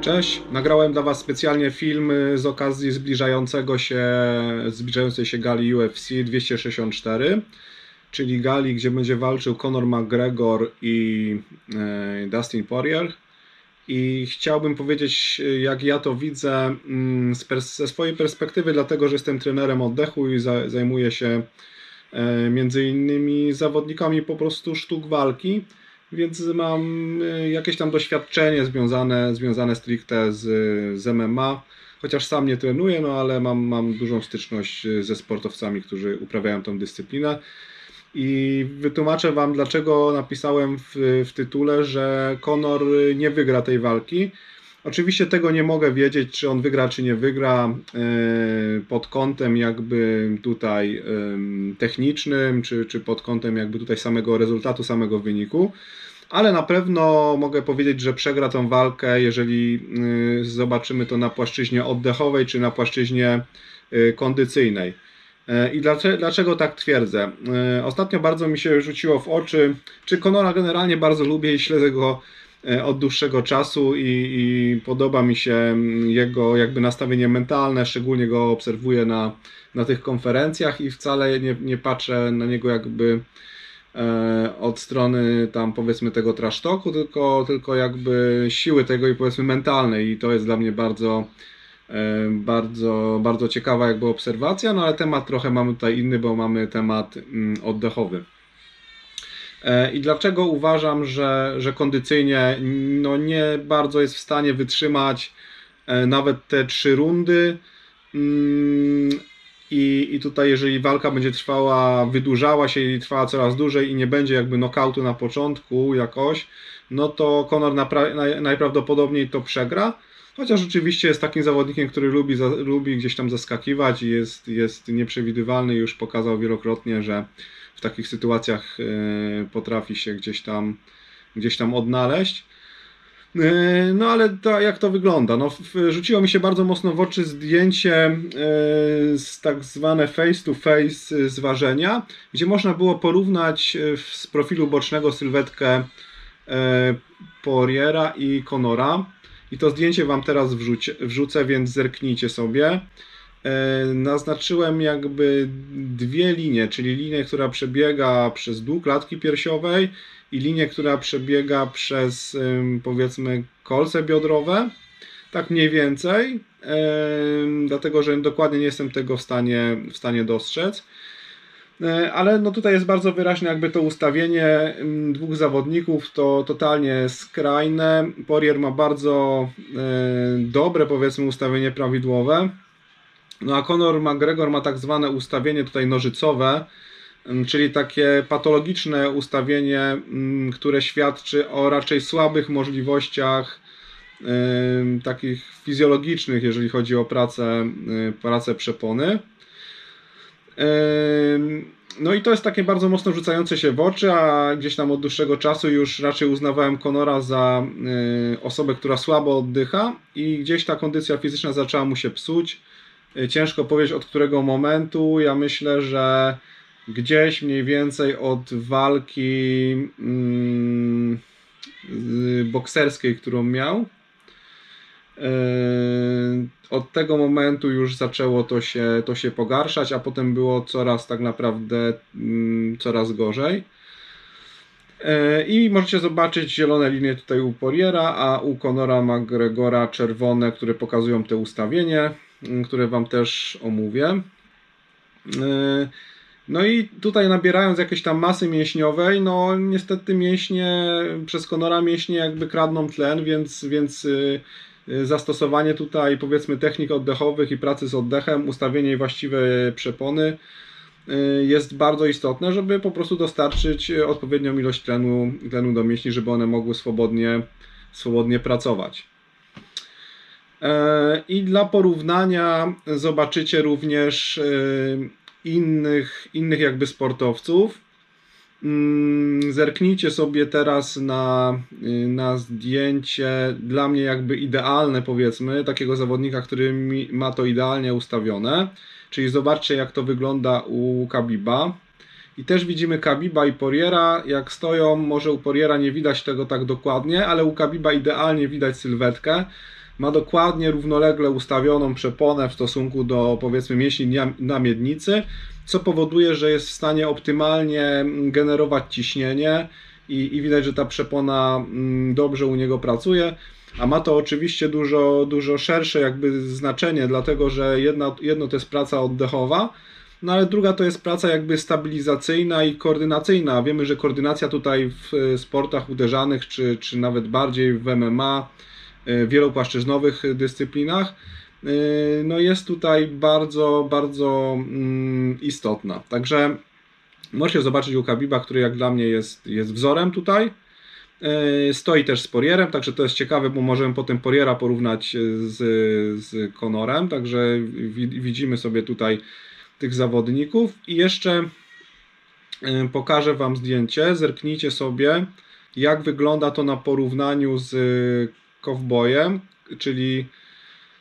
Cześć, nagrałem dla Was specjalnie film y, z okazji zbliżającego się, zbliżającej się gali UFC 264, czyli gali, gdzie będzie walczył Conor McGregor i e, Dustin Poirier. I chciałbym powiedzieć, y, jak ja to widzę mm, ze swojej perspektywy, dlatego że jestem trenerem oddechu i za- zajmuję się między innymi zawodnikami po prostu sztuk walki. Więc mam y, jakieś tam doświadczenie związane, związane stricte z, z MMA. Chociaż sam nie trenuję, no ale mam, mam dużą styczność y, ze sportowcami, którzy uprawiają tą dyscyplinę. I wytłumaczę Wam, dlaczego napisałem w, w tytule, że Conor y, nie wygra tej walki. Oczywiście tego nie mogę wiedzieć, czy on wygra, czy nie wygra yy, pod kątem jakby tutaj yy, technicznym, czy, czy pod kątem jakby tutaj samego rezultatu, samego wyniku. Ale na pewno mogę powiedzieć, że przegra tą walkę, jeżeli yy, zobaczymy to na płaszczyźnie oddechowej, czy na płaszczyźnie kondycyjnej. I dlaczego, tak twierdzę? Ostatnio bardzo mi się rzuciło w oczy, czy Conora generalnie bardzo lubię i śledzę go e, od dłuższego czasu i, i podoba mi się mm, jego jakby nastawienie mentalne, szczególnie go obserwuję na, na tych konferencjach i wcale nie, nie patrzę na niego jakby e, od strony tam powiedzmy tego trash talku, tylko, tylko jakby siły tego i powiedzmy mentalnej i to jest dla mnie bardzo e, bardzo, bardzo ciekawa jakby obserwacja, no ale temat trochę mamy tutaj inny, bo mamy temat mm, oddechowy. E, I dlaczego uważam, że, że kondycyjnie no nie bardzo jest w stanie wytrzymać e, nawet te trzy rundy. Mm, I, I tutaj, jeżeli walka będzie trwała, wydłużała się i trwała coraz dłużej i nie będzie jakby knockoutu na początku jakoś, no to Conor najprawdopodobniej to przegra. Chociaż rzeczywiście jest takim zawodnikiem, który lubi, za, lubi gdzieś tam zaskakiwać i jest, jest nieprzewidywalny. Już pokazał wielokrotnie, że w takich sytuacjach e, potrafi się gdzieś tam, gdzieś tam odnaleźć. E, No ale to, jak to wygląda? No, rzuciło mi się bardzo mocno w oczy zdjęcie e, z tak zwane face to face z ważenia, gdzie można było porównać z profilu bocznego sylwetkę Poiriera i Conora. I to zdjęcie Wam teraz wrzucie, wrzucę, więc zerknijcie sobie. E, Naznaczyłem jakby dwie linie, czyli linię, która przebiega przez dół klatki piersiowej i linię, która przebiega przez powiedzmy kolce biodrowe. Tak mniej więcej, dlatego że dokładnie nie jestem tego w stanie, w stanie dostrzec. E, Ale no tutaj jest bardzo wyraźne jakby to ustawienie dwóch zawodników, to totalnie skrajne. Poirier ma bardzo e, dobre powiedzmy ustawienie prawidłowe. No a Conor McGregor ma tak zwane ustawienie tutaj nożycowe, ym, czyli takie patologiczne ustawienie, ym, które świadczy o raczej słabych możliwościach takich fizjologicznych, jeżeli chodzi o pracę, y, pracę przepony. No i to jest takie bardzo mocno rzucające się w oczy, a gdzieś tam od dłuższego czasu już raczej uznawałem Conora za y, osobę, która słabo oddycha i gdzieś ta kondycja fizyczna zaczęła mu się psuć. Y, Ciężko powiedzieć od którego momentu. Ja myślę, że gdzieś mniej więcej od walki mm, y, bokserskiej, którą miał. Yy, Od tego momentu już zaczęło to się, to się pogarszać, a potem było coraz tak naprawdę mm, coraz gorzej. I możecie zobaczyć zielone linie tutaj u Poriera, a u Conora McGregora czerwone, które pokazują te ustawienie, które Wam też omówię. Yy, No i tutaj nabierając jakiejś tam masy mięśniowej, no niestety mięśnie, przez Conora mięśnie jakby kradną tlen, więc, więc yy, yy, zastosowanie tutaj powiedzmy technik oddechowych i pracy z oddechem, ustawienie właściwej przepony jest bardzo istotne, żeby po prostu dostarczyć odpowiednią ilość tlenu, tlenu do mięśni, żeby one mogły swobodnie, swobodnie pracować. E, I dla porównania zobaczycie również e, innych, innych jakby sportowców. Mm, Zerknijcie sobie teraz na, y, na zdjęcie dla mnie jakby idealne powiedzmy, takiego zawodnika, który ma to idealnie ustawione. Czyli zobaczcie jak to wygląda u Kabiba. I też widzimy Kabiba i Poriera, jak stoją, może u Poriera nie widać tego tak dokładnie, ale u Kabiba idealnie widać sylwetkę. Ma dokładnie równolegle ustawioną przeponę w stosunku do powiedzmy mięśni na miednicy, co powoduje, że jest w stanie optymalnie mm, generować ciśnienie i, i widać, że ta przepona mm, dobrze u niego pracuje. A ma to oczywiście dużo, dużo szersze jakby znaczenie, dlatego że jedna, jedno to jest praca oddechowa, no ale druga to jest praca jakby stabilizacyjna i koordynacyjna. Wiemy, że koordynacja tutaj w e, sportach uderzanych, czy, czy nawet bardziej w MMA, wielopłaszczyznowych dyscyplinach, e, no jest tutaj bardzo, bardzo mm, istotna. Także możecie zobaczyć u Kabiba, który jak dla mnie jest, jest wzorem tutaj. E, Stoi też z Porierem, także to jest ciekawe, bo możemy potem Poriera porównać z, z Conorem, także wi- widzimy sobie tutaj tych zawodników. I jeszcze e, pokażę Wam zdjęcie, zerknijcie sobie, jak wygląda to na porównaniu z Cowboyem, czyli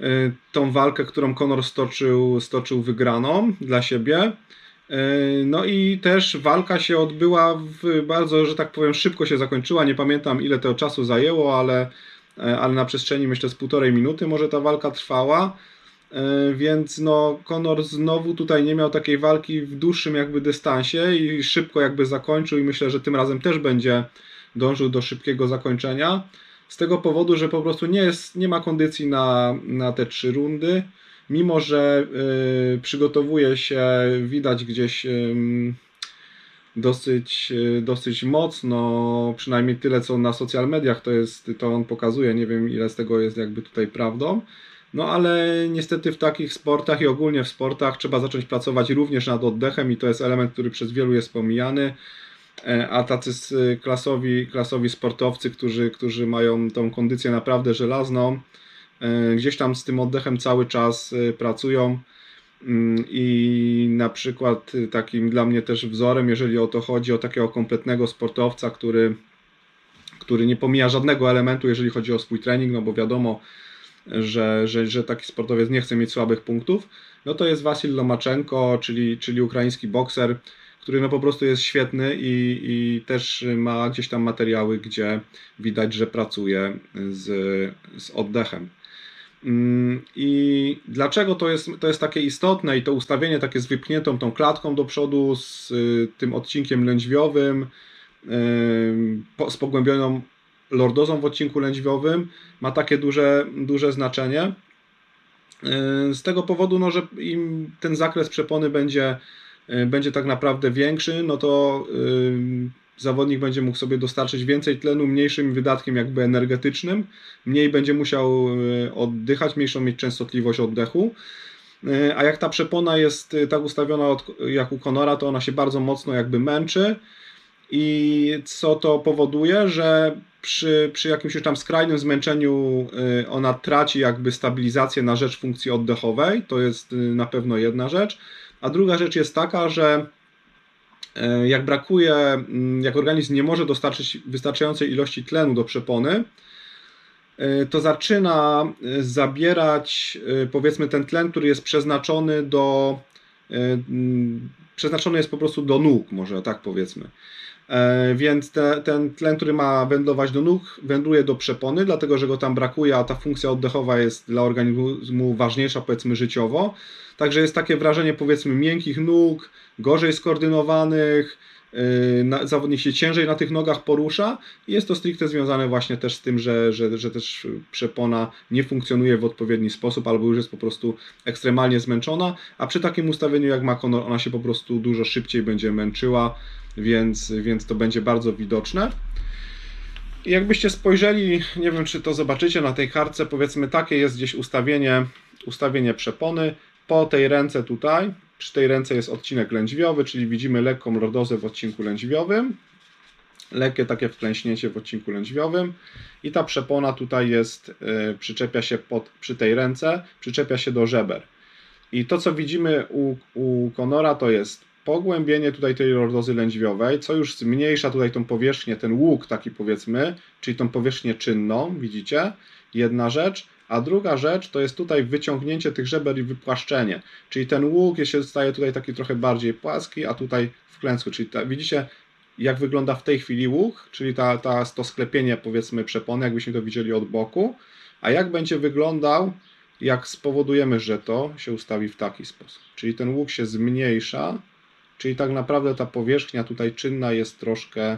e, tą walkę, którą Conor stoczył, stoczył wygraną dla siebie. E, No i też walka się odbyła w bardzo, że tak powiem, szybko się zakończyła. Nie pamiętam ile to czasu zajęło, ale, e, ale na przestrzeni myślę z półtorej minuty może ta walka trwała. Więc no, Conor znowu tutaj nie miał takiej walki w dłuższym jakby dystansie i szybko jakby zakończył i myślę, że tym razem też będzie dążył do szybkiego zakończenia. Z tego powodu, że po prostu nie, jest, nie ma kondycji na, na te trzy rundy mimo że y, przygotowuje się, widać gdzieś ym, dosyć, y, dosyć mocno, przynajmniej tyle co na social mediach to jest, to on pokazuje, nie wiem ile z tego jest jakby tutaj prawdą. No ale niestety w takich sportach i ogólnie w sportach trzeba zacząć pracować również nad oddechem i to jest element, który przez wielu jest pomijany. E, A tacy s- klasowi, klasowi sportowcy, którzy, którzy mają tą kondycję naprawdę żelazną, e, gdzieś tam z tym oddechem cały czas e, pracują. Mm, I na przykład y, takim dla mnie też wzorem, jeżeli o to chodzi, o takiego kompletnego sportowca, który, który nie pomija żadnego elementu, jeżeli chodzi o swój trening, no bo wiadomo, że, że, że taki sportowiec nie chce mieć słabych punktów, no to jest Wasil Lomaczenko, czyli, czyli ukraiński bokser, który no po prostu jest świetny i, i też ma gdzieś tam materiały, gdzie widać, że pracuje z, z oddechem. Mm, I dlaczego to jest, to jest takie istotne i to ustawienie takie z wypchniętą tą klatką do przodu, z y, tym odcinkiem lędźwiowym, y, z pogłębioną lordozą w odcinku lędźwiowym ma takie duże, duże znaczenie. Y, Z tego powodu, no, że im ten zakres przepony będzie, będzie tak naprawdę większy, no to y, zawodnik będzie mógł sobie dostarczyć więcej tlenu mniejszym wydatkiem jakby energetycznym, mniej będzie musiał y, oddychać, mniejszą mieć częstotliwość oddechu. Y, A jak ta przepona jest y, tak ustawiona jak u Conora, to ona się bardzo mocno jakby męczy i co to powoduje, że przy, przy jakimś już tam skrajnym zmęczeniu y, ona traci jakby stabilizację na rzecz funkcji oddechowej, to jest y, na pewno jedna rzecz. A druga rzecz jest taka, że y, jak brakuje, mm, jak organizm nie może dostarczyć wystarczającej ilości tlenu do przepony, y, to zaczyna y, zabierać powiedzmy ten tlen, który jest przeznaczony do mm, przeznaczony jest po prostu do nóg, może tak powiedzmy. E, Więc te, ten tlen, który ma wędrować do nóg, wędruje do przepony, dlatego że go tam brakuje, a ta funkcja oddechowa jest dla organizmu ważniejsza, powiedzmy, życiowo. Także jest takie wrażenie, powiedzmy, miękkich nóg, gorzej skoordynowanych, na, zawodnik się ciężej na tych nogach porusza jest to stricte związane właśnie też z tym, że, że, że też przepona nie funkcjonuje w odpowiedni sposób albo już jest po prostu ekstremalnie zmęczona, a przy takim ustawieniu jak ma Conor, ona się po prostu dużo szybciej będzie męczyła, więc, więc to będzie bardzo widoczne. I jakbyście spojrzeli, nie wiem czy to zobaczycie na tej kartce, powiedzmy takie jest gdzieś ustawienie, ustawienie przepony. Po tej ręce tutaj, przy tej ręce jest odcinek lędźwiowy, czyli widzimy lekką lordozę w odcinku lędźwiowym, lekkie takie wklęśnięcie w odcinku lędźwiowym i ta przepona tutaj jest, y, przyczepia się pod, przy tej ręce, przyczepia się do żeber. I to co widzimy u, u Conora to jest pogłębienie tutaj tej lordozy lędźwiowej, co już zmniejsza tutaj tą powierzchnię, ten łuk taki powiedzmy, czyli tą powierzchnię czynną, widzicie? Jedna rzecz. A druga rzecz to jest tutaj wyciągnięcie tych żeber i wypłaszczenie. Czyli ten łuk się staje tutaj taki trochę bardziej płaski, a tutaj wklęsły. Czyli ta, widzicie, jak wygląda w tej chwili łuk, czyli ta, ta, to sklepienie powiedzmy przepony, jakbyśmy to widzieli od boku. A jak będzie wyglądał, jak spowodujemy, że to się ustawi w taki sposób. Czyli ten łuk się zmniejsza, czyli tak naprawdę ta powierzchnia tutaj czynna jest troszkę,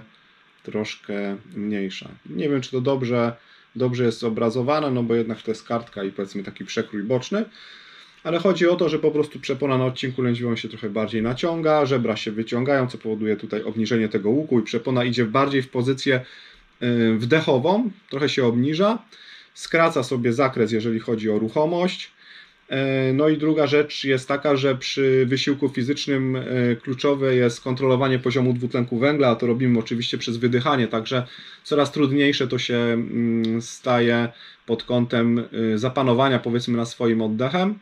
troszkę mniejsza. Nie wiem, czy to dobrze, dobrze jest zobrazowane, no bo jednak to jest kartka i powiedzmy taki przekrój boczny. Ale chodzi o to, że po prostu przepona na odcinku lędźwiowym się trochę bardziej naciąga, żebra się wyciągają, co powoduje tutaj obniżenie tego łuku i przepona idzie bardziej w pozycję y, wdechową, trochę się obniża, skraca sobie zakres, jeżeli chodzi o ruchomość. E, No i druga rzecz jest taka, że przy wysiłku fizycznym e, kluczowe jest kontrolowanie poziomu dwutlenku węgla, a to robimy oczywiście przez wydychanie, także coraz trudniejsze to się mm, staje pod kątem y, zapanowania powiedzmy na swoim oddechem.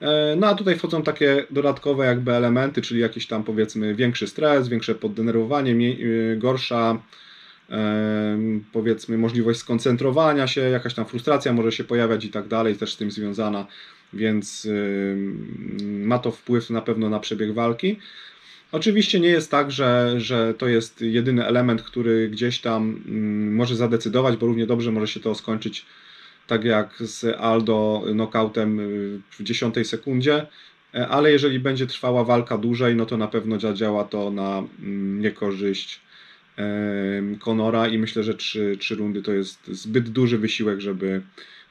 E, No a tutaj wchodzą takie dodatkowe jakby elementy, czyli jakiś tam powiedzmy większy stres, większe poddenerwowanie, gorsza powiedzmy możliwość skoncentrowania się, jakaś tam frustracja może się pojawiać i tak dalej, też z tym związana, więc ma to wpływ na pewno na przebieg walki. Oczywiście nie jest tak, że, że to jest jedyny element, który gdzieś tam może zadecydować, bo równie dobrze może się to skończyć tak jak z Aldo knockoutem y, w 10 sekundzie, E, ale jeżeli będzie trwała walka dłużej, no to na pewno zadziała to na niekorzyść em, Conora i myślę, że trzy, trzy rundy to jest zbyt duży wysiłek, żeby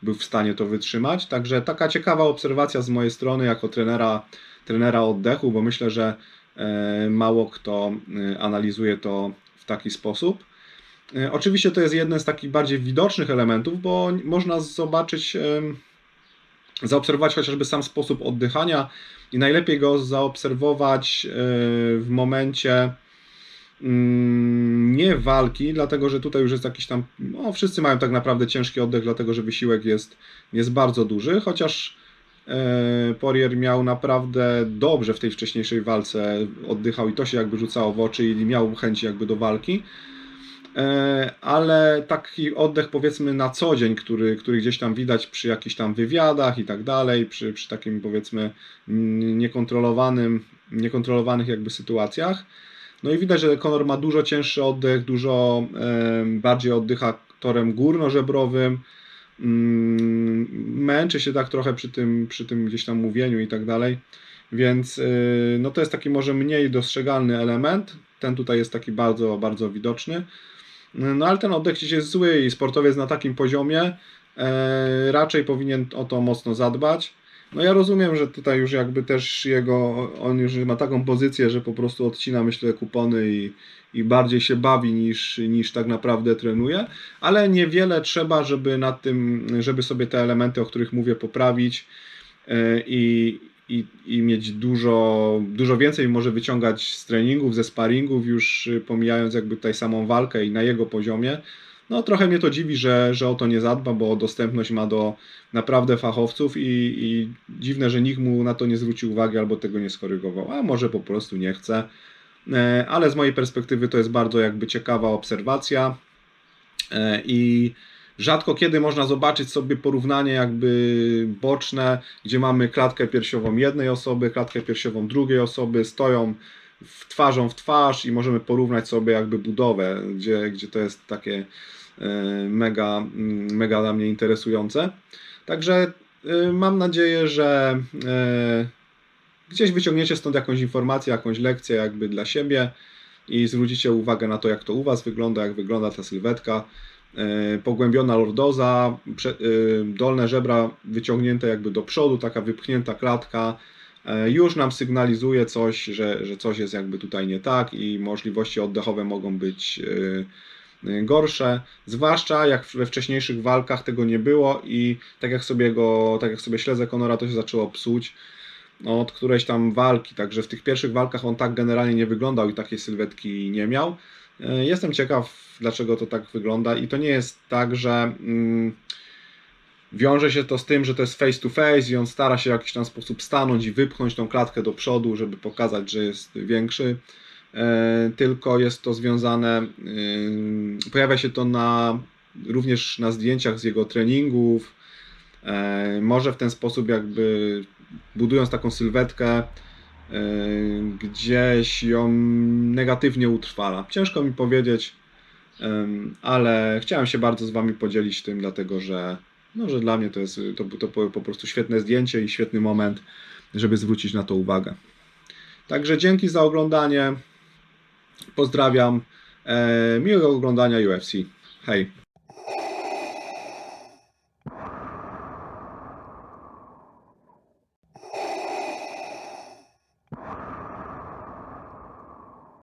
był w stanie to wytrzymać. Także taka ciekawa obserwacja z mojej strony jako trenera, trenera oddechu, bo myślę, że e, mało kto e, analizuje to w taki sposób. E, Oczywiście to jest jeden z takich bardziej widocznych elementów, bo można zobaczyć, zaobserwować chociażby sam sposób oddychania i najlepiej go zaobserwować w momencie nie walki, dlatego że tutaj już jest jakiś tam, no wszyscy mają tak naprawdę ciężki oddech, dlatego że wysiłek jest, jest bardzo duży, chociaż e, miał naprawdę dobrze w tej wcześniejszej walce, oddychał i to się jakby rzucało w oczy i miał chęć jakby do walki. E, ale taki oddech powiedzmy na co dzień, który, który gdzieś tam widać przy jakichś tam wywiadach i tak dalej, przy, przy takim powiedzmy mm, niekontrolowanym, niekontrolowanych jakby sytuacjach. No i widać, że Conor ma dużo cięższy oddech, dużo bardziej oddycha torem górnożebrowym, mm, męczy się tak trochę przy tym, przy tym gdzieś tam mówieniu i tak dalej. Więc y, no to jest taki może mniej dostrzegalny element. Ten tutaj jest taki bardzo, bardzo widoczny. No ale ten oddech gdzieś jest zły i sportowiec na takim poziomie e, raczej powinien o to mocno zadbać. No ja rozumiem, że tutaj już jakby też jego, on już ma taką pozycję, że po prostu odcina myślę kupony i, i bardziej się bawi niż, niż tak naprawdę trenuje, ale niewiele trzeba, żeby nad tym, żeby sobie te elementy, o których mówię, poprawić e, i, i, i mieć dużo, dużo więcej może wyciągać z treningów, ze sparingów, już pomijając jakby tutaj samą walkę i na jego poziomie. No trochę mnie to dziwi, że, że o to nie zadba, bo dostępność ma do naprawdę fachowców i, i dziwne, że nikt mu na to nie zwrócił uwagi albo tego nie skorygował, a może po prostu nie chce. E, Ale z mojej perspektywy to jest bardzo jakby ciekawa obserwacja E, i rzadko kiedy można zobaczyć sobie porównanie jakby boczne, gdzie mamy klatkę piersiową jednej osoby, klatkę piersiową drugiej osoby, stoją w twarzą w twarz i możemy porównać sobie jakby budowę, gdzie, gdzie to jest takie e, mega, mm, mega dla mnie interesujące. Także e, mam nadzieję, że e, gdzieś wyciągniecie stąd jakąś informację, jakąś lekcję jakby dla siebie i zwrócicie uwagę na to, jak to u Was wygląda, jak wygląda ta sylwetka. Pogłębiona lordoza, dolne żebra wyciągnięte jakby do przodu, taka wypchnięta klatka, już nam sygnalizuje coś, że, że coś jest jakby tutaj nie tak i możliwości oddechowe mogą być e, e, gorsze, zwłaszcza jak we wcześniejszych walkach tego nie było i tak jak sobie go, tak jak sobie śledzę Conora, to się zaczęło psuć od którejś tam walki, także w tych pierwszych walkach on tak generalnie nie wyglądał i takiej sylwetki nie miał. E, Jestem ciekaw, dlaczego to tak wygląda i to nie jest tak, że mm, wiąże się to z tym, że to jest face to face i on stara się w jakiś tam sposób stanąć i wypchnąć tą klatkę do przodu, żeby pokazać, że jest większy. E, Tylko jest to związane, ym, pojawia się to na, również na zdjęciach z jego treningów, E, może w ten sposób jakby budując taką sylwetkę e, gdzieś ją negatywnie utrwala. Ciężko mi powiedzieć, ale chciałem się bardzo z Wami podzielić tym, dlatego że, no, że dla mnie to jest to, to po- prostu świetne zdjęcie i świetny moment, żeby zwrócić na to uwagę. Także dzięki za oglądanie. Pozdrawiam. E, miłego oglądania UFC. Hej.